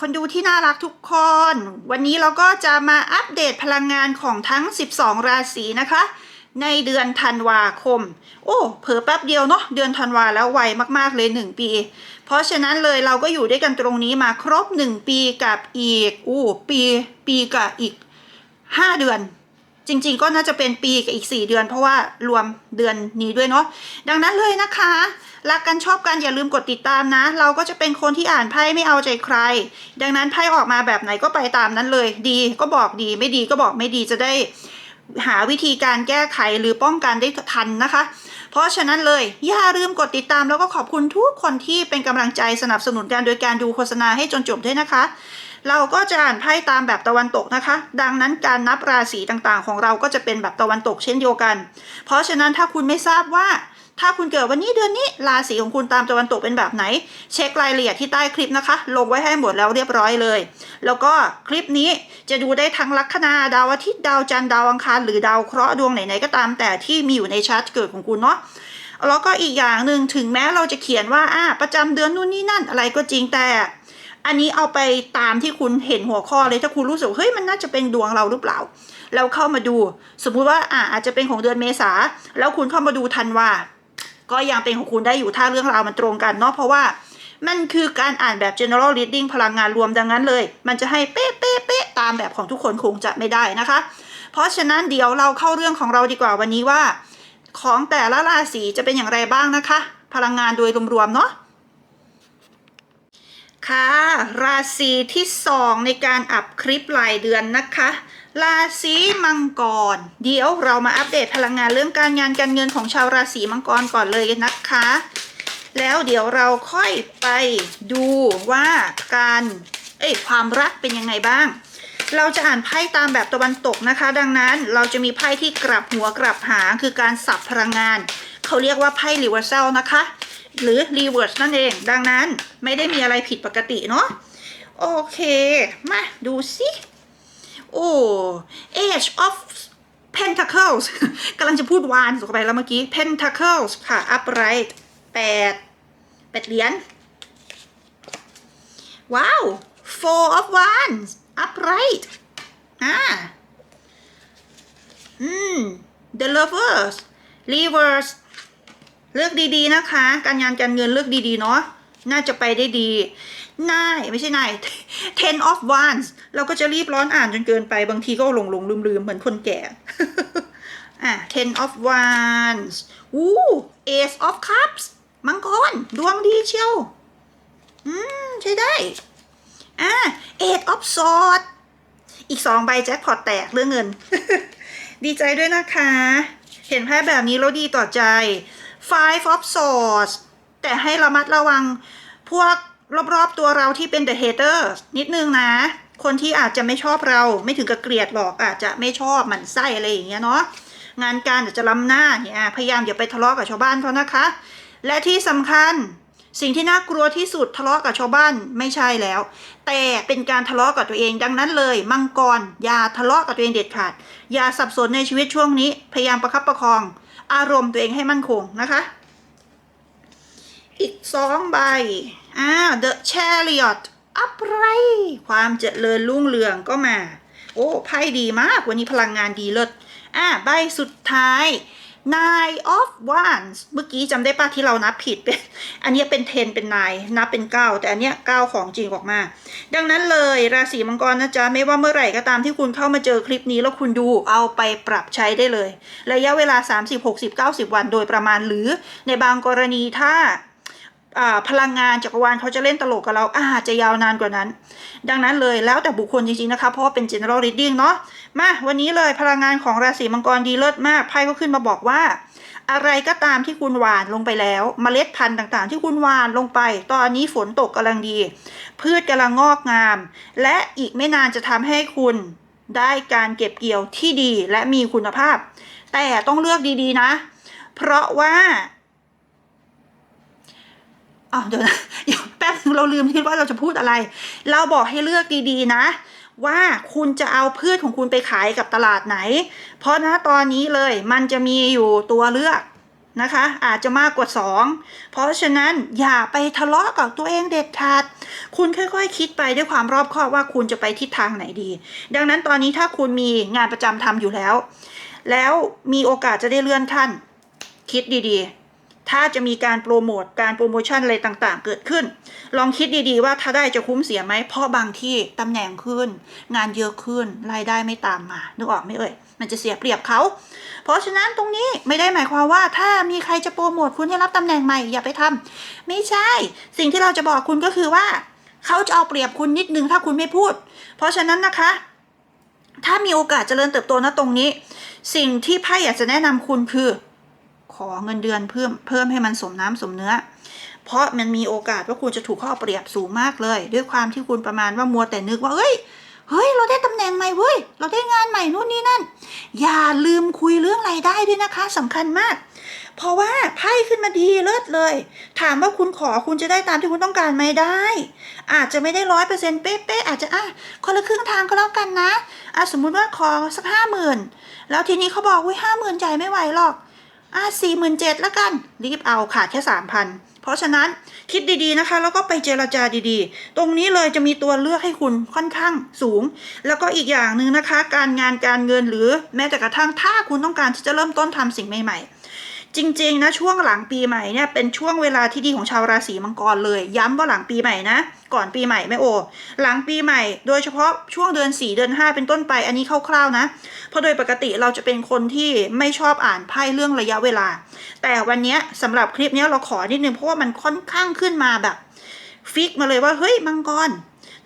คนดูที่น่ารักทุกคน วันนี้เราก็จะมาอัปเดตพลังงานของทั้ง 12 ราศีนะคะ ในเดือนธันวาคม โอ้เผลอแป๊บเดียวเนาะเดือนธันวาแล้วไวมากๆเลย 1 ปี เพราะฉะนั้นเลยเราก็อยู่ด้วยกันตรงนี้มาครบ 1 ปีกับอีกอู้ปี ปีกับอีก 5 เดือน จริง ๆ ก็น่าจะเป็นปีกับอีก 4 เดือน เพราะว่ารวมเดือนนี้ด้วยเนาะดังนั้นเลยนะคะรักกันชอบกันอย่าลืมกดติดตามนะ เราก็จะเป็นคนที่อ่านไพ่ไม่เอาใจใคร ดังนั้นไพ่ออกมาแบบไหนก็ไปตามนั้นเลย ดีก็บอกดีไม่ดีก็บอกไม่ดีจะได้หาวิธีการแก้ไขหรือป้องกันได้ทันนะคะ เพราะฉะนั้นเลย อย่าลืมกดติดตามแล้วก็ขอบคุณทุกคนที่เป็นกำลังใจสนับสนุนกันโดยการดูโฆษณาให้จนจบด้วยนะคะ เราก็จะอ่านไพ่ตามแบบตะวันตกนะคะ ดังนั้นการนับราศีต่างๆ ของเราก็จะเป็นแบบตะวันตกเช่นเดียวกัน เพราะฉะนั้นถ้าคุณไม่ทราบว่า ถ้าคุณเกิดวันนี้เดือนนี้ราศีของคุณตามตะวันตกเป็นแบบไหน เช็ครายละเอียดที่ใต้คลิปนะคะ ลงไว้ให้หมดแล้วเรียบร้อยเลย แล้วก็คลิปนี้จะดูได้ทั้งลัคนาดาวอาทิตย์ดาวจันทร์ดาวอังคารหรือดาวเคราะห์ดวงไหนๆก็ตามแต่ที่มีอยู่ในชาร์ตเกิดของคุณเนาะแล้วก็อีกอย่างหนึ่งถึงแม้เราจะเขียนว่าอ่าประจำเดือนนู่นนี่นั่นอะไรก็จริงแต่ อันนี้เอาไปตามที่คุณเห็นหัวข้อเลยถ้าคุณรู้สึกเฮ้ยมันน่าจะเป็นดวงเราหรือเปล่า เราเข้ามาดู สมมุติว่าอ่าอาจจะเป็นของเดือนเมษาแล้วคุณเข้ามาดูธันว่า ก็ยังเป็นของคุณได้อยู่ถ้าเรื่องราวมันตรงกันเนาะเพราะว่ามันคือการอ่านแบบ general reading พลังงานรวมดังนั้นเลย มันจะให้เป๊ะเป๊ะเป๊ะตามแบบของทุกคนคงจะไม่ได้นะคะ เพราะฉะนั้นเดี๋ยวเราเข้าเรื่องของเราดีกว่าวันนี้ว่า ของแต่ละราศีจะเป็นอย่างไรบ้างนะคะ พลังงานโดยรวมๆเนาะ ค่ะราศีที่สองในการอัพคลิปรายเดือนนะคะ ราศีมังกร เดี๋ยวเรามาอัปเดตพลังงานเรื่องการงานการเงินของชาวราศีมังกรก่อนเลยนะคะ แล้วเดี๋ยวเราค่อยไปดูว่าการเอ้ยความรักเป็นยังไงบ้าง เราจะอ่านไพ่ตามแบบตะวันตกนะคะ ดังนั้นเราจะมีไพ่ที่กลับหัวกลับหางคือการสับพลังงาน เขาเรียกว่าไพ่รีเวอร์ซัลนะคะ หรือ reverse นั่นเอง ดังนั้นไม่ได้มีอะไรผิดปกติเนาะโอเค มาดูสิโอ้ Age of Pentacles กำลังจะพูดวานสุกไปแล้วเมื่อกี้ Pentacles ค่ะ upright แปดแปดเหรียญว้าว Four of Wands upright อ่าอืม The Lovers Reverse เลือกดีๆนะคะ การงานการเงินเลือกดีๆเนาะน่าจะไปได้ดีนายไม่ใช่นาย ten of wands เราก็จะรีบร้อนอ่านจนเกินไปบางทีก็หลงหลงลืมลืมๆเหมือนคนแก่อะ ten of wands อู้ ace of cups มังกรดวงดีเชียว อืม ใช่ได้ อะ eight of swords อีกสองใบแจ็คพอตแตกเรื่องเงิน ดีใจด้วยนะคะ เห็นไพ่แบบนี้แล้วดีต่อใจ Five of Swords แต่ให้ระมัดระวังพวกรอบๆตัวเราที่เป็น the hater นิดนึงนะ คนที่อาจจะไม่ชอบเราไม่ถึงกับเกลียดหรอกอาจจะไม่ชอบหมันไส้อะไรอย่างเงี้ยเนาะงานการอาจจะล้ำหน้าเนี่ยพยายามอย่าไปทะเลาะกับชาวบ้านเขานะคะ และที่สำคัญสิ่งที่น่ากลัวที่สุดทะเลาะกับชาวบ้านไม่ใช่แล้ว แต่เป็นการทะเลาะกับตัวเองดังนั้นเลย มังกรอย่าทะเลาะกับตัวเองเด็ดขาดอย่าสับสนในชีวิตช่วงนี้ พยายามประคับประคอง อารมณ์ตัวเองให้มั่นคงนะคะ อีกสองใบอ่า The Chariot upright ความเจริญรุ่งเรืองก็มา โอ้ไพ่ดีมากวันนี้พลังงานดีเลิศอ่าใบสุดท้าย Nine of Wands เมื่อกี้จำได้ปะที่เรานับผิดเป็นอันเนี้ยเป็น 10 เป็น 9 นับเป็น 9 แต่อันเนี้ย9ของจริงออกมา ดังนั้นเลยราศีมังกรนะจ๊ะ ไม่ว่าเมื่อไหร่ก็ตามที่คุณเข้ามาเจอคลิปนี้แล้วคุณดูเอาไปปรับใช้ได้เลย ระยะเวลา 30 60 90 วันโดยประมาณหรือในบางกรณีถ้า พลังงานจักรวาลเขาจะเล่นตลกกับเราอาจจะยาวนานกว่านั้น ดังนั้นเลยแล้วแต่บุคคลจริงๆนะคะ เพราะว่าเป็น general reading เนาะมาวันนี้เลยพลังงานของราศีมังกรดีเลิศมากไพ่ก็ขึ้นมาบอกว่า อะไรก็ตามที่คุณหวานลงไปแล้วเมล็ดพันธุ์ต่างๆ ที่คุณหวานลงไป ตอนนี้ฝนตกกำลังดี พืชกำลังงอกงาม และอีกไม่นานจะทำให้คุณได้การเก็บเกี่ยวที่ดีและมีคุณภาพ แต่ต้องเลือกดีๆนะ เพราะว่า อ๋อเดี๋ยวนะยแป๊บเราลืมคิดว่าเราจะพูดอะไร เราบอกให้เลือกดีๆนะ ว่าคุณจะเอาพืชของคุณไปขายกับตลาดไหน เพราะนะตอนนี้เลยมันจะมีอยู่ตัวเลือกนะคะ อาจจะมากกว่า 2 เพราะฉะนั้นอย่าไปทะเลาะกับตัวเองเด็ดขาด คุณค่อยๆคิดไปด้วยความรอบคอบว่าคุณจะไปทิศทางไหนดี ดังนั้นตอนนี้ถ้าคุณมีงานประจำทำอยู่แล้ว แล้วมีโอกาสจะได้เลื่อนขั้น คิดดีๆ ถ้าจะมีการโปรโมทการโปรโมชั่นอะไรต่างๆ เกิดขึ้น ลองคิดดีๆว่าถ้าได้จะคุ้มเสียไหมเพราะบางที่ตำแหน่งขึ้น งานเยอะขึ้นรายได้ไม่ตามมานึกออกไหมเอ่ยมันจะเสียเปรียบเขา เพราะฉะนั้นตรงนี้ไม่ได้หมายความว่าถ้ามีใครจะโปรโมทคุณให้รับตำแหน่งใหม่อย่าไปทำไม่ใช่ สิ่งที่เราจะบอกคุณก็คือว่า เขาจะเอาเปรียบคุณนิดนึงถ้าคุณไม่พูด เพราะฉะนั้นนะคะ ถ้ามีโอกาสเจริญเติบโตนะตรงนี้ สิ่งที่ไพ่อยากจะแนะนำคุณคือ ขอเงินเดือนเพิ่มเพิ่มให้มันสมน้ำสมเนื้อ เพราะมันมีโอกาสว่าคุณจะถูกข้อเปรียบสูงมากเลย ด้วยความที่คุณประมาณว่ามัวแต่นึกว่าเฮ้ยเฮ้ย เราได้ตำแหน่งใหม่เว้ย เราได้งานใหม่นู่นนี่นั่น อย่าลืมคุยเรื่องรายได้ด้วยนะคะสำคัญมาก เพราะว่าไพ่ขึ้นมาดีเลิศเลย ถามว่าคุณขอคุณจะได้ตามที่คุณต้องการไหมได้ อาจจะไม่ได้ร้อยเปอร์เซ็นต์เป๊ะๆอาจจะอะคนละครึ่งทางก็แล้วกันนะอะสมมุติว่าขอสักห้าหมื่นแล้วทีนี้เขาบอกว่าห้าหมื่นใจไม่ไหวหรอก อะสี่หมื่นเจ็ดละกัน รีบเอาขาดแค่สามพันเพราะฉะนั้นคิดดีๆนะคะ แล้วก็ไปเจรจาดีๆ ตรงนี้เลยจะมีตัวเลือกให้คุณค่อนข้างสูง แล้วก็อีกอย่างหนึ่งนะคะ การงานการเงินหรือแม้แต่กระทั่งถ้าคุณต้องการที่จะเริ่มต้นทำสิ่งใหม่ๆ จริงๆนะช่วงหลังปีใหม่เนี่ยเป็นช่วงเวลาที่ดีของชาวราศีมังกรเลย ย้ำว่าหลังปีใหม่นะก่อนปีใหม่ไม่โอ หลังปีใหม่ โดยเฉพาะช่วงเดือน 4 เดือน 5 เป็นต้นไปอันนี้คร่าวๆนะ เพราะโดยปกติเราจะเป็นคนที่ไม่ชอบอ่านไพ่เรื่องระยะเวลา แต่วันนี้ยสำหรับคลิปนี้เราขอนิดนึงเพราะว่ามันค่อนข้างขึ้นมาแบบฟิกมาเลยว่าเฮ้ยมังกร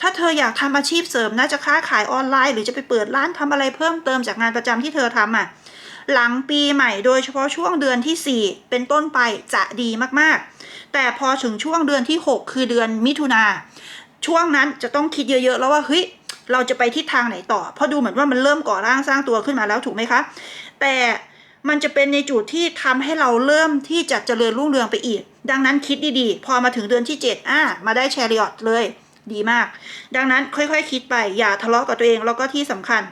ถ้าเธออยากทำอาชีพเสริมนะจะค้าขายออนไลน์ หรือจะไปเปิดร้านทำอะไรเพิ่มเติมจากงานประจำที่เธอทำอะ หลังปีใหม่โดยเฉพาะช่วงเดือนที่ 4 เป็นต้นไปจะดีมากๆ แต่พอถึงช่วงเดือนที่ 6 คือเดือนมิถุนาช่วงนั้นจะต้องคิดเยอะ ๆ แล้วว่าเฮ้ยเราจะไปทิศทางไหนต่อ เพราะดูเหมือนว่ามันเริ่มก่อร่างสร้างตัวขึ้นมาแล้วถูกไหมคะ แต่มันจะเป็นในจุดที่ทำให้เราเริ่มที่จะเจริญรุ่งเรืองไปอีก ดังนั้นคิดดีๆ พอมาถึงเดือนที่ 7 อ่า มาได้แชริออตเลย ดีมาก ดังนั้นค่อยๆคคิดไป อย่าทะเลาะกับตัวเองแล้วก็ที่สำคัญ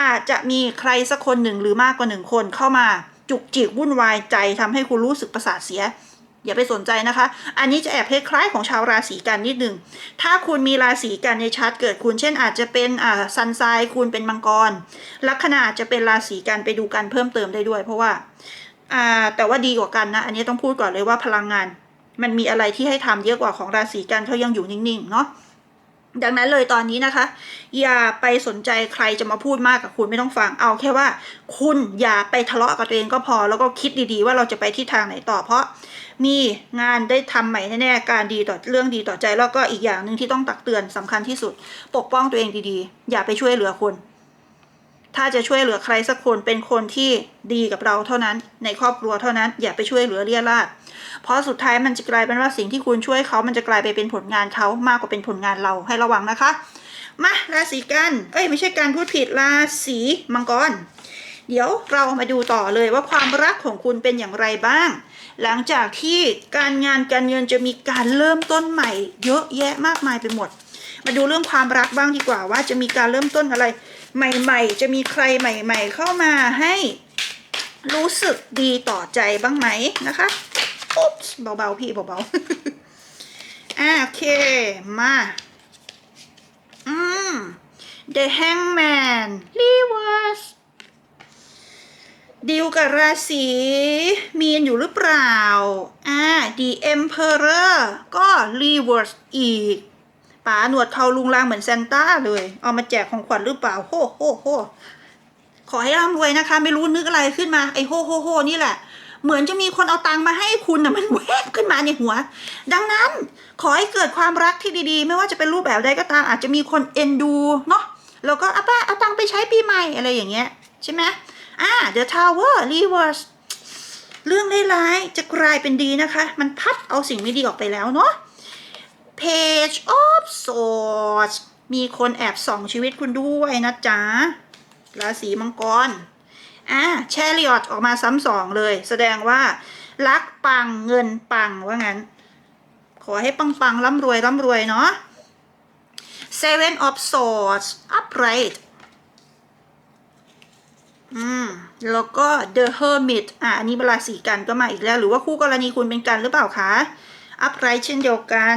อาจจะมีใครสักคนหนึ่งหรือมากกว่าหนึ่งคนเข้ามาจุกจิกวุ่นวายใจทำให้คุณรู้สึกประสาทเสีย อย่าไปสนใจนะคะ อันนี้จะแอบคล้ายๆของชาวราศีกันนิดหนึ่งถ้าคุณมีราศีกันในชาร์ตเกิดคุณ เช่น อาจจะเป็นอ่าซันไซคุณเป็นมังกร ลัคนาอาจจะเป็นราศีกันไปดูกันเพิ่มเติมได้ด้วย เพราะว่าอ่าแต่ว่าดีกว่ากันนะ อันนี้ต้องพูดก่อนเลยว่าพลังงาน มันมีอะไรที่ให้ทำเยอะกว่าของราศีกันเขายังอยู่นิ่งๆเนาะ ดังนั้นเลยตอนนี้นะคะ อย่าไปสนใจใครจะมาพูดมากกับคุณไม่ต้องฟังเอาแค่ว่า คุณอย่าไปทะเลาะกับตัวเองก็พอ แล้วก็คิดดีๆ ว่าเราจะไปที่ทางไหนต่อเพราะ มีงานได้ทำใหม่แน่ๆการดีต่อเรื่องดีต่อใจ แล้วก็อีกอย่างหนึ่งที่ต้องตักเตือนสำคัญที่สุด ปกป้องตัวเองดีๆ อย่าไปช่วยเหลือคน ถ้าจะช่วยเหลือใครสักคนเป็นคนที่ดีกับเราเท่านั้น ในครอบครัวเท่านั้น อย่าไปช่วยเหลือเลี่ยราดเพราะสุดท้ายมันจะกลายเป็นว่าสิ่งที่คุณช่วยเขามันจะกลายไปเป็นผลงานเขามากกว่าเป็นผลงานเราให้ระวังนะคะ มาราศีกันเอ้ยไม่ใช่การพูดผิดราศีมังกรเดี๋ยวเรามาดูต่อเลยว่าความรักของคุณเป็นอย่างไรบ้าง หลังจากที่การงานการเงินจะมีการเริ่มต้นใหม่ เยอะแยะมากมายไปหมด มาดูเรื่องความรักบ้างดีกว่าว่าจะมีการเริ่มต้นอะไร ใหม่ ๆ จะมีใครใหม่ ๆ เข้ามาให้รู้สึกดีต่อใจบ้างไหมนะคะอุ๊บเบาๆพี่เบาๆอะโอเคมาอืม The Hangman Reverse ดีลกับราศีมีนอยู่หรือเปล่า อ่า The Emperor ก็ Reverse อีก ป๋าหนวดเขาลุงลางเหมือนซนต้าเลย เอามาแจกของขวัญหรือเปล่าโฮโฮโฮขอให้ร่ำรวยนะคะ ไม่รู้นึกอะไรขึ้นมาไอ้โฮโฮโฮนี่แหละ เหมือนจะมีคนเอาตังค์มาให้คุณนะมันแวบขึ้นมาในหัว ดังนั้นขอให้เกิดความรักที่ดีๆ ไม่ว่าจะเป็นรูปแบบใดก็ตาม อาจจะมีคนเอ็นดูเนาะแล้วก็เอาป้าเอาตังค์ไปใช้ปีใหม่อะไรอย่างเงี้ยใช่ไหมอ่า The Tower Reverse เรื่องร้ายๆจะกลายเป็นดีนะคะ มันพัดเอาสิ่งไม่ดีออกไปแล้วเนาะ Page of Swords มีคนแอบส่องชีวิตคุณด้วยนะจ๊ะ ราศีมังกร อ่าแชริออตออกมาซ้ำสองเลย แสดงว่า รักปังเงินปังว่างั้น ขอให้ปังปังร่ำรวยร่ำรวยเนาะ Seven of Swords upright อืม แล้วก็ The Hermit อะ อันนี้เวลาสีกันก็มาอีกแล้ว หรือว่าคู่กรณีคุณเป็นกันหรือเปล่าคะ upright เช่นเดียวกัน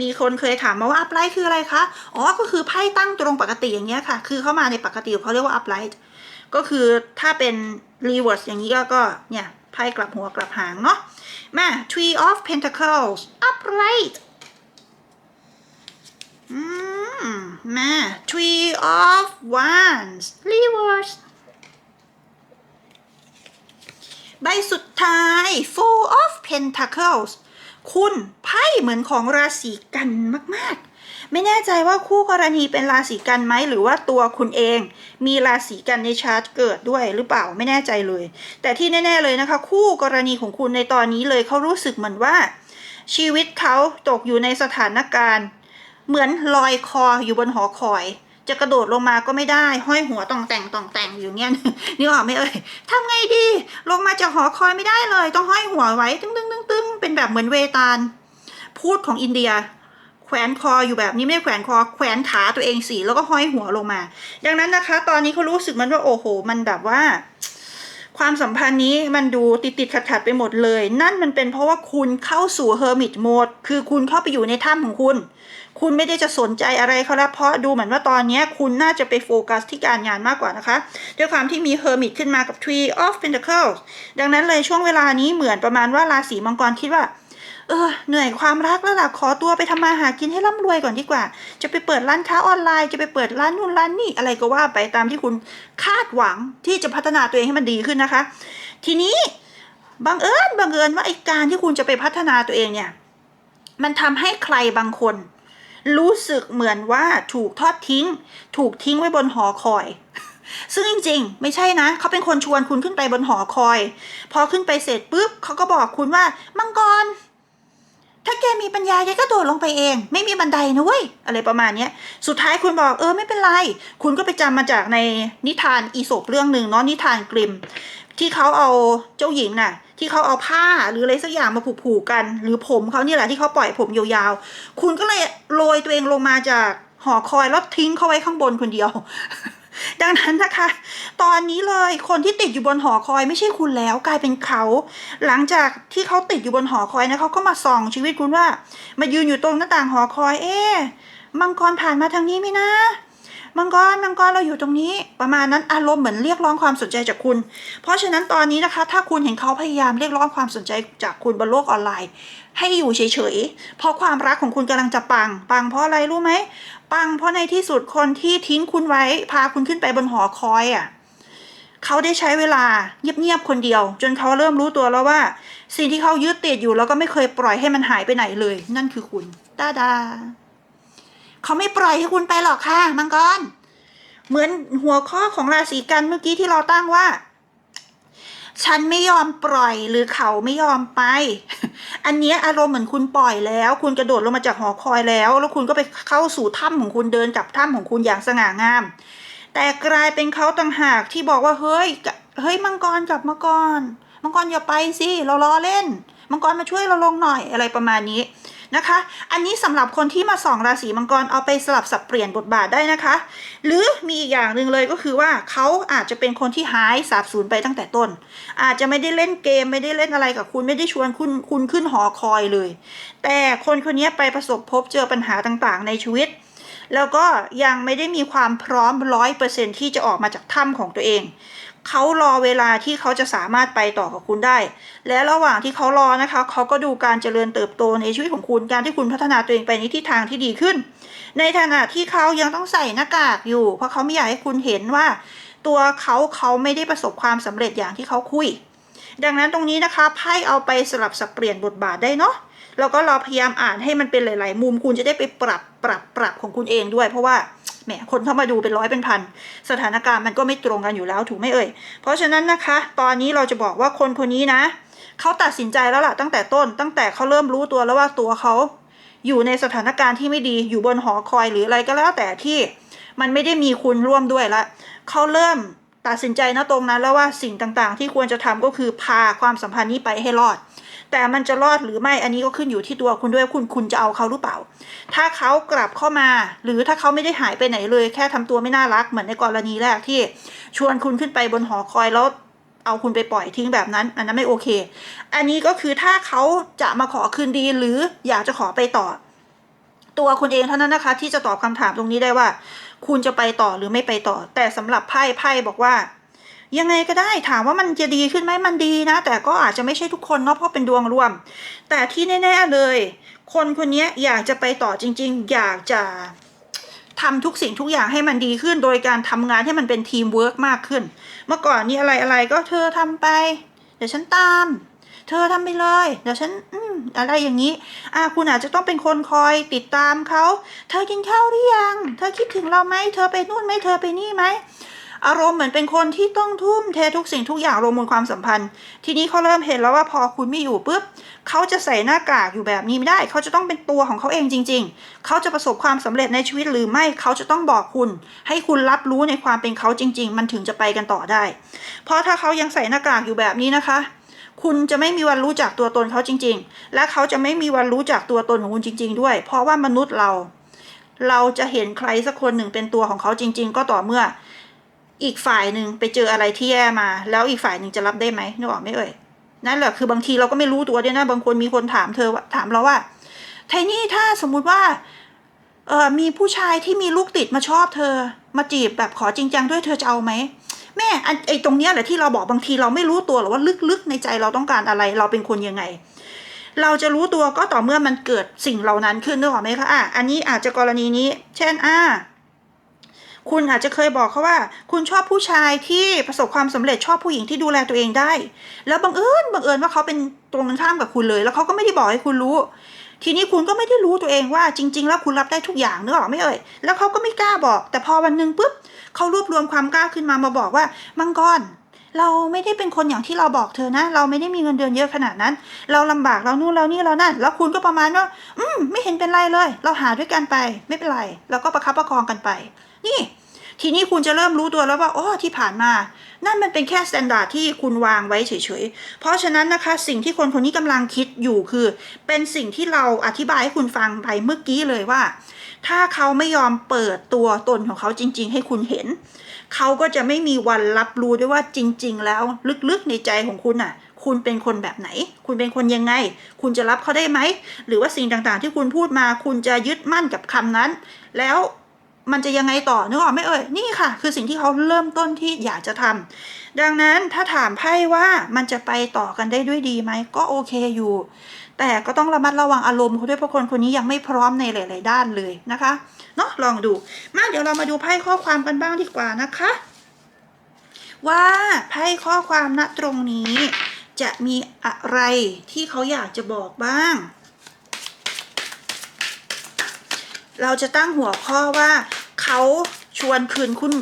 มีคนเคยถามมาว่า upright คืออะไรคะ อ๋อ ก็คือไพ่ตั้งตรงปกติอย่างเงี้ยค่ะ คือเข้ามาในปกติเขาเรียกว่า upright ก็คือถ้าเป็น reverse อย่างนี้ก็ก็เนี่ยไพ่กลับหัวกลับหางเนาะ มา Tree of Pentacles upright อืม มา Tree of Wands reverse ใบสุดท้าย Four of Pentacles คุณไพ่เหมือนของราศีกันมากๆ ไม่แน่ใจว่าคู่กรณีเป็นราศีกันไหมหรือว่าตัวคุณเอง มีราศีกันในชาร์ตเกิดด้วยหรือเปล่าไม่แน่ใจเลย แต่ที่แน่ ๆเลยนะคะ คู่กรณีของคุณในตอนนี้เลยเขารู้สึกเหมือนว่า ชีวิตเขาตกอยู่ในสถานการณ์ เหมือนลอยคออยู่บนหอคอย จะกระโดดลงมาก็ไม่ได้ ห้อยหัวต่องแต่งต่องแต่งอยู่เงี้ยนี่ออกไม่เอ่ยทำไงดี ลงมาจากหอคอยไม่ได้เลย ต้องห้อยหัวไว้ตึ้งตึ้งตึ้งตึ้งเป็นแบบเหมือนเวตาล พูดของอินเดีย แขวนคออยู่แบบนี้ไม่ได้แขวนคอ แขวนขาตัวเองสีแล้วก็ห้อยหัวลงมา ดังนั้นนะคะ ตอนนี้เขารู้สึกมันว่าโอ้โห มันแบบว่า ความสัมพันธ์นี้มันดูติดติดขัดขัดๆไปหมดเลย นั่นมันเป็นเพราะว่าคุณเข้าสู่เฮอร์มิตโหมดคือคุณเข้าไปอยู่ในถ้ำของคุณ คุณไม่ได้จะสนใจอะไรเขาแล้วเพราะดูเหมือนว่าตอนนี้คุณน่าจะไปโฟกัสที่การงานมากกว่านะคะ ด้วยความที่มีเฮอร์มิตขึ้นมากับ Tree of Pentacles ดังนั้นเลยช่วงเวลานี้เหมือนประมาณว่าราศีมังกรคิดว่า เออ เหนื่อยความรักแล้วล่ะ ขอตัวไปทำมาหากินให้ร่ำรวยก่อนดีกว่า จะไปเปิดร้านค้าออนไลน์ จะไปเปิดร้านนู่นร้านนี่อะไรก็ว่าไปตามที่คุณคาดหวังที่จะพัฒนาตัวเองให้มันดีขึ้นนะคะ ทีนี้บังเอิญบังเอิญว่าไอ้การที่คุณจะไปพัฒนาตัวเองเนี่ย มันทำให้ใครบางคน รู้สึกเหมือนว่าถูกทอดทิ้ง ถูกทิ้งไว้บนหอคอยซึ่งจริงๆ ไม่ใช่นะ เขาเป็นคนชวนคุณขึ้นไปบนหอคอย พอขึ้นไปเสร็จปุ๊บเขาก็บอกคุณว่า มังกร ถ้าแกมีปัญญาแกก็โดดลงไปเอง ไม่มีบันไดนะเว้ยอะไรประมาณเนี้ย สุดท้ายคุณบอกเออไม่เป็นไร คุณก็ไปจำมาจากในนิทานอีสปเรื่องหนึ่งเนาะนิทานกริม ที่เขาเอาเจ้าหญิงน่ะ ที่เขาเอาผ้าหรืออะไรสักอย่างมาผูกๆกัน หรือผมเขาเนี่แหละที่เขาปล่อยผมยาวๆ คุณก็เลยโรยตัวเองลงมาจากหอคอยแล้วทิ้งเขาไว้ข้างบนคนเดียว ดังนั้นนะคะ ตอนนี้เลยคนที่ติดอยู่บนหอคอยไม่ใช่คุณแล้วกลายเป็นเขา หลังจากที่เขาติดอยู่บนหอคอยนะเขาก็มาส่องชีวิตคุณว่า มายืนอยู่ตรงหน้าต่างหอคอย เอ๊มังกรผ่านมาทางนี้ไหมนะ มังกรมังกรเราอยู่ตรงนี้ ประมาณนั้นอารมณ์เหมือนเรียกร้องความสนใจจากคุณ เพราะฉะนั้นตอนนี้นะคะ ถ้าคุณเห็นเขาพยายามเรียกร้องความสนใจจากคุณบนโลกออนไลน์ ให้อยู่เฉยๆเพราะความรักของคุณกำลังจะปัง ปังเพราะอะไรรู้ไหมปังเพราะในที่สุดคนที่ทิ้งคุณไว้ พาคุณขึ้นไปบนหอคอยอะเขาได้ใช้เวลาเงียบๆคนเดียว จนเขาเริ่มรู้ตัวแล้วว่า สิ่งที่เขายึดติดอยู่แล้วก็ไม่เคยปล่อยให้มันหายไปไหนเลย นั่นคือคุณดาดา เขาไม่ปล่อยให้คุณไปหรอกค่ะ มังกร เหมือนหัวข้อของราศีกันเมื่อกี้ที่เราตั้งว่า ฉันไม่ยอมปล่อยหรือเขาไม่ยอมไป อันนี้อารมณ์เหมือนคุณปล่อยแล้ว คุณกระโดดลงมาจากหอคอยแล้ว แล้วคุณก็ไปเข้าสู่ถ้ำของคุณเดินกับถ้ำของคุณอย่างสง่างาม แต่กลายเป็นเขาต่างหากที่บอกว่าเฮ้ยเฮ้ยมังกรกลับมาก่อนมังกรอย่าไปสิเราล้อเล่น มังกรมาช่วยเราลงหน่อยอะไรประมาณนี้ นะคะ อันนี้สำหรับคนที่มาส่องราศีมังกรเอาไปสลับสับเปลี่ยนบทบาทได้นะคะ หรือมีอีกอย่างหนึ่งเลยก็คือว่าเขาอาจจะเป็นคนที่หายสาบสูญไปตั้งแต่ต้น อาจจะไม่ได้เล่นเกมไม่ได้เล่นอะไรกับคุณไม่ได้ชวนคุณคุณขึ้นหอคอยเลย แต่คนคนนี้ไปประสบพบเจอปัญหาต่างๆ ในชีวิต แล้วก็ยังไม่ได้มีความพร้อมร้อยเปอร์เซ็นที่จะออกมาจากถ้ำของตัวเอง เขารอเวลาที่เขาจะสามารถไปต่อกับคุณได้ และระหว่างที่เขารอนะคะ เขาก็ดูการเจริญเติบโตในชีวิตของคุณ การที่คุณพัฒนาตัวเองไปในทิศทางที่ดีขึ้น ในขณะที่เขายังต้องใส่หน้ากากอยู่ เพราะเขาไม่อยากให้คุณเห็นว่า ตัวเขาเขาไม่ได้ประสบความสำเร็จอย่างที่เขาคุย ดังนั้นตรงนี้นะคะไพ่เอาไปสลับสับเปลี่ยนบทบาทได้เนาะแล้วก็เราพยายามอ่านให้มันเป็นหลาย ๆ มุมคุณจะได้ไปปรับปรับปรับของคุณเองด้วย เพราะว่า แหมคนเข้ามาดูเป็นร้อยเป็นพันสถานการณ์มันก็ไม่ตรงกันอยู่แล้วถูกไหมเอ่ย เพราะฉะนั้นนะคะ ตอนนี้เราจะบอกว่าคนคนนี้นะเขาตัดสินใจแล้วล่ะตั้งแต่ต้น ตั้งแต่เขาเริ่มรู้ตัวแล้วว่าตัวเขาอยู่ในสถานการณ์ที่ไม่ดีอยู่บนหอคอยหรืออะไรก็แล้วแต่ที่มันไม่ได้มีคุณร่วมด้วยละเขาเริ่มตัดสินใจนะตรงนั้นแล้วว่าสิ่งต่างๆ ที่ควรจะทำก็คือพาความสัมพันธ์นี้ไปให้รอด แต่มันจะรอดหรือไม่อันนี้ก็ขึ้นอยู่ที่ตัวคุณด้วยคุณคุณจะเอาเขาหรือเปล่า ถ้าเขากลับเข้ามา หรือถ้าเขาไม่ได้หายไปไหนเลย แค่ทำตัวไม่น่ารักเหมือนในกรณีแรกที่ชวนคุณขึ้นไปบนหอคอยแล้วเอาคุณไปปล่อยทิ้งแบบนั้น อันนั้นไม่โอเค อันนี้ก็คือถ้าเขาจะมาขอคืนดีหรืออยากจะขอไปต่อ ตัวคุณเองเท่านั้นนะคะ ที่จะตอบคำถามตรงนี้ได้ว่า คุณจะไปต่อหรือไม่ไปต่อ แต่สำหรับไพ่ไพ่บอกว่า ยังไงก็ได้ถามว่ามันจะดีขึ้นไหมมันดีนะ แต่ก็อาจจะไม่ใช่ทุกคนเนาะเพราะเป็นดวงรวม แต่ที่แน่ๆเลย คนคนนี้อยากจะไปต่อจริง ๆ อยากจะทำทุกสิ่งทุกอย่างให้มันดีขึ้น โดยการทำงานให้มันเป็นทีมเวิร์กมากขึ้น เมื่อก่อนนี่อะไรอะไรก็เธอทำไป เดี๋ยวฉันตาม เธอทำไปเลย เดี๋ยวฉันอืมอะไรอย่างนี้อะคุณอาจจะต้องเป็นคนคอยติดตามเขา เธอกินข้าวหรือยัง เธอคิดถึงเราไหม เธอไปนู่นไหม เธอไปนี่ไหม อารมณ์เหมือนเป็นคนที่ต้องทุ่มเททุกสิ่งทุกอย่างลงบนความสัมพันธ์ ทีนี้เขาเริ่มเห็นแล้วว่าพอคุณไม่อยู่ปุ๊บเขาจะใส่หน้ากากอยู่แบบนี้ไม่ได้ เขาจะต้องเป็นตัวของเขาเองจริง ๆ เขาจะประสบความสำเร็จในชีวิตหรือไม่เขาจะต้องบอกคุณ ให้คุณรับรู้ในความเป็นเขาจริง ๆ มันถึงจะไปกันต่อได้ เพราะถ้าเขายังใส่หน้ากากอยู่แบบนี้นะคะคุณจะไม่มีวันรู้จักตัวตนเขาจริง ๆ และเขาจะไม่มีวันรู้จักตัวตนของคุณจริง ๆ ด้วย เพราะว่ามนุษย์เรา เราจะเห็นใครสักคนหนึ่งเป็นตัวของเขาจริง ๆ ก็ต่อเมื่อ อีกฝ่ายหนึ่งไปเจออะไรที่แย่มา แล้วอีกฝ่ายหนึ่งจะรับได้ไหมนึกออกไหมเอ่ยนั่นแหละคือบางทีเราก็ไม่รู้ตัวด้วยนะบางคนมีคนถามเธอถามเราว่าไทนี่ถ้าสมมุติว่าเออมีผู้ชายที่มีลูกติดมาชอบเธอ มาจีบแบบขอจริงจังด้วยเธอจะเอาไหมแม่อันไอตรงเนี้ยแหละที่เราบอกบางทีเราไม่รู้ตัวหรอกว่าลึกๆ ในใจเราต้องการอะไร เราเป็นคนยังไง เราจะรู้ตัวก็ต่อเมื่อมันเกิดสิ่งเหล่านั้นขึ้นนึกออกไหมคะอะอันนี้อาจจะกรณีนี้ เช่นอ่า คุณอาจจะเคยบอกเขาว่า คุณชอบผู้ชายที่ประสบความสำเร็จชอบผู้หญิงที่ดูแลตัวเองได้ แล้วบังเอิญบังเอิญว่าเขาเป็นตรงกันข้ามกับคุณเลย แล้วเขาก็ไม่ได้บอกให้คุณรู้ ทีนี้คุณก็ไม่ได้รู้ตัวเองว่าจริง ๆ แล้วคุณรับได้ทุกอย่างเนอะไม่เอ่ยแล้วเขาก็ไม่กล้าบอก แต่พอวันหนึ่งปุ๊บเขารวบรวมความกล้าขึ้นมามาบอกว่ามังกร เราไม่ได้เป็นคนอย่างที่เราบอกเธอนะ เราไม่ได้มีเงินเดือนเยอะขนาดนั้น เราลำบากเรานู่นเรานี่เรานั่น แล้วคุณก็ประมาณว่า อืม ไม่เห็นเป็นไรเลย เราหาด้วยกันไป ไม่เป็นไร เราก็ประคับประคองกันไป นี่ ทีนี้คุณจะเริ่มรู้ตัวแล้วว่าอ๋อที่ผ่านมา นั่นมันเป็นแค่สแตนดาร์ดที่คุณวางไว้เฉยๆ เพราะฉะนั้นนะคะ สิ่งที่คนคนนี้กำลังคิดอยู่คือ เป็นสิ่งที่เราอธิบายให้คุณฟังไปเมื่อกี้เลยว่า ถ้าเขาไม่ยอมเปิดตัวตนของเขาจริง ๆ ให้คุณเห็น เขาก็จะไม่มีวันรับรู้ด้วยว่าจริง ๆ แล้วลึกๆในใจของคุณน่ะ คุณเป็นคนแบบไหน คุณเป็นคนยังไง คุณจะรับเขาได้ไหม หรือว่าสิ่งต่างๆ ที่คุณพูดมา คุณจะยึดมั่นกับคำนั้น แล้ว มันจะยังไงต่อนึกออกไหมเอ่ยนี่ค่ะ คือสิ่งที่เขาเริ่มต้นที่อยากจะทำดังนั้นถ้าถามไพ่ว่ามันจะไปต่อกันได้ด้วยดีไหมก็โอเคอยู่ แต่ก็ต้องระมัดระวังอารมณ์เขาด้วยเพราะคนคนนี้ยังไม่พร้อมในหลาย ๆ ด้านเลยนะคะเนาะลองดู มาเดี๋ยวเรามาดูไพ่ข้อความกันบ้างดีกว่านะคะ ว่าไพ่ข้อความณตรงนี้ จะมีอะไรที่เขาอยากจะบอกบ้าง เราจะตั้งหัวข้อว่าเขาชวนคืนคุณ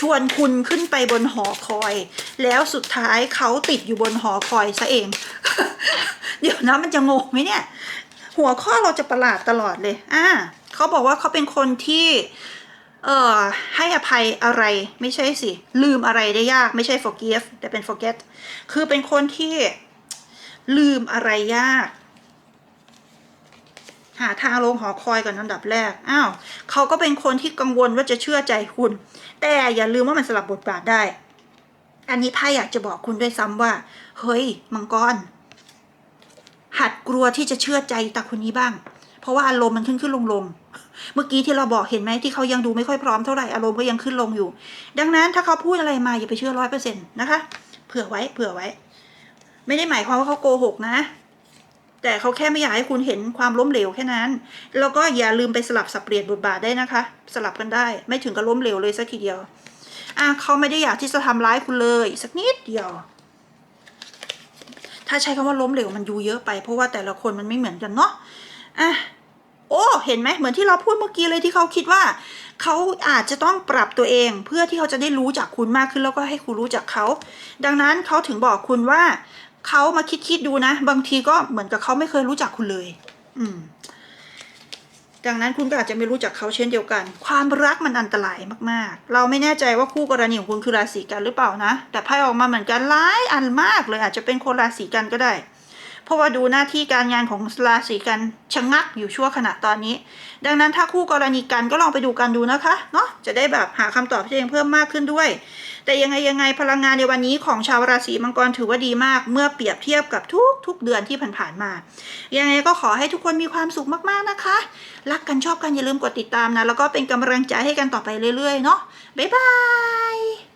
ชวนคุณขึ้นไปบนหอคอย แล้วสุดท้ายเขาติดอยู่บนหอคอยซะเอง เดี๋ยวนะมันจะงงไหมเนี่ย หัวข้อเราจะประหลาดตลอดเลยอ่าเขาบอกว่าเขาเป็นคนที่ เอ่อ ให้อภัยอะไรไม่ใช่สิ ลืมอะไรได้ยากไม่ใช่ forgive แต่เป็น forget คือเป็นคนที่ลืมอะไรยาก หาทางลงหอคอยก่อนอันดับแรก อ้าวเขาก็เป็นคนที่กังวลว่าจะเชื่อใจคุณ แต่อย่าลืมว่ามันสลับบทบาทได้ อันนี้ไพ่อยากจะบอกคุณด้วยซ้ำว่า เฮ้ย มังกร หัดกลัวที่จะเชื่อใจตาคนนี้บ้าง เพราะว่าอารมณ์มันขึ้นขึ้นลงลงเมื่อกี้ที่เราบอกเห็นไหมที่เขายังดูไม่ค่อยพร้อมเท่าไหร่อารมณ์ก็ยังขึ้นลงอยู่ ดังนั้นถ้าเขาพูดอะไรมาอย่าไปเชื่อร้อยเปอร์เซ็นต์นะคะ เผื่อไว้เผื่อไว้ ไม่ได้หมายความว่าเขาโกหกนะ แต่เขาแค่ไม่อยากให้คุณเห็นความล้มเหลวแค่นั้น แล้วก็อย่าลืมไปสลับสับเปลี่ยนบทบาทได้นะคะ สลับกันได้ ไม่ถึงกับล้มเหลวเลยสักทีเดียว อะเขาไม่ได้อยากที่จะทำร้ายคุณเลย สักนิดเดียว ถ้าใช้คำว่าล้มเหลวมันดูเยอะไป เพราะว่าแต่ละคนมันไม่เหมือนกันเนาะ อะโอ้เห็นไหมเหมือนที่เราพูดเมื่อกี้เลยที่เขาคิดว่าเขาอาจจะต้องปรับตัวเอง เพื่อที่เขาจะได้รู้จักคุณมากขึ้นแล้วก็ให้คุณรู้จักเขา ดังนั้นเขาถึงบอกคุณว่า เขามาคิดคิดดูนะ บางทีก็เหมือนกับเขาไม่เคยรู้จักคุณเลย อืม ดังนั้นคุณก็อาจจะไม่รู้จักเขาเช่นเดียวกัน ความรักมันอันตรายมากๆ เราไม่แน่ใจว่าคู่กรณีของคุณคือราศีกันหรือเปล่านะ แต่ไพ่ออกมาเหมือนกันหลายอันมากเลยอาจจะเป็นคนราศีกันก็ได้ ราะว่าดูหน้าที่การงานของราศีกันชะงักอยู่ชั่วขณะตอนนี้ ดังนั้นถ้าคู่กรณีกันก็ลองไปดูกันดูนะคะเนาะจะได้แบบหาคำตอบที่เองเพิ่มมากขึ้นด้วย แต่ยังไงยังไงพลังงานในวันนี้ของชาวราศีมังกรถือว่าดีมาก เมื่อเปรียบเทียบกับทุกทุกเดือนที่ผ่านๆมา ยังไงก็ขอให้ทุกคนมีความสุขมากๆนะคะ รักกันชอบกันอย่าลืมกดติดตามนะแล้วก็เป็นกำลังใจให้กันต่อไปเรื่อยๆเนาะบ๊ายบาย